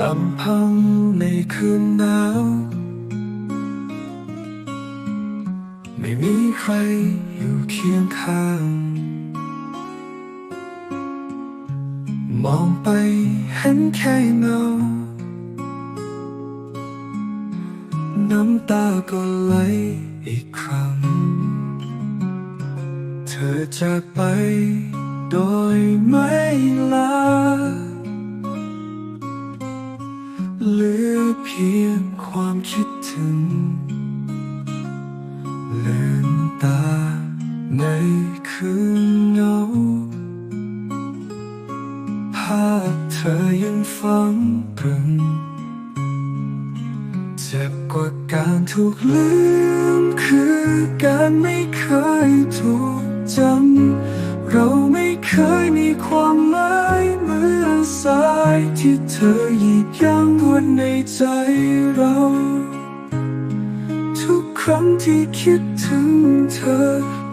ลำพังในคืนหนาวไม่มีใครอยู่เคียงข้าง มองไปเห็นแค่เงา น้ำตาก็ไหลอีกครั้ง เธอจากไปโดยไม่ลา เหลือเพียงความคิดถึงเลือนตาในคืนเงาภาพเธอยังฝังตรึงเจ็บกว่าการถูกลืม คือการไม่เคยถูกจำเราไม่เคยมีความหมายเหมือนสา ที่เธอหยิบยั้งไว้ในใจเรา ทุกครั้งที่คิดถึงเธอ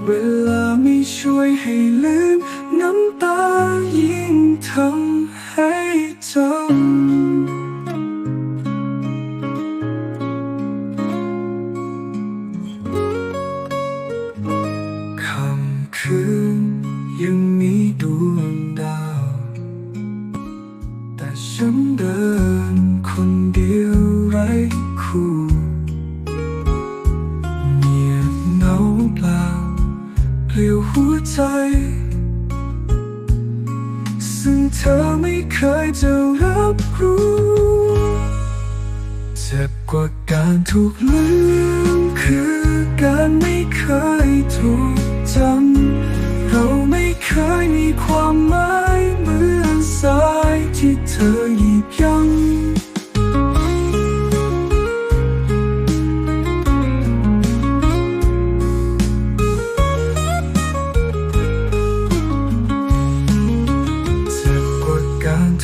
เวลาไม่ช่วยให้ลืม น้ำตายิ่งทำให้จำคำคืนยังมีดวง ฉันเดินคนเดียวไร้คู่เงียบเหงาเปล่าเปลี่ยวหัวใจ ซึ่งเธอไม่เคยจะรับรู้ เจ็บกว่าการถูกลืม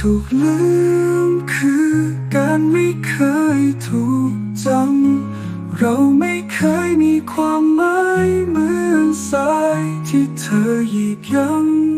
ถูกลืมคือการไม่เคยถูกจำ เราไม่เคยมีความหมายเหมือนสายที่เธอหยิบยั้ง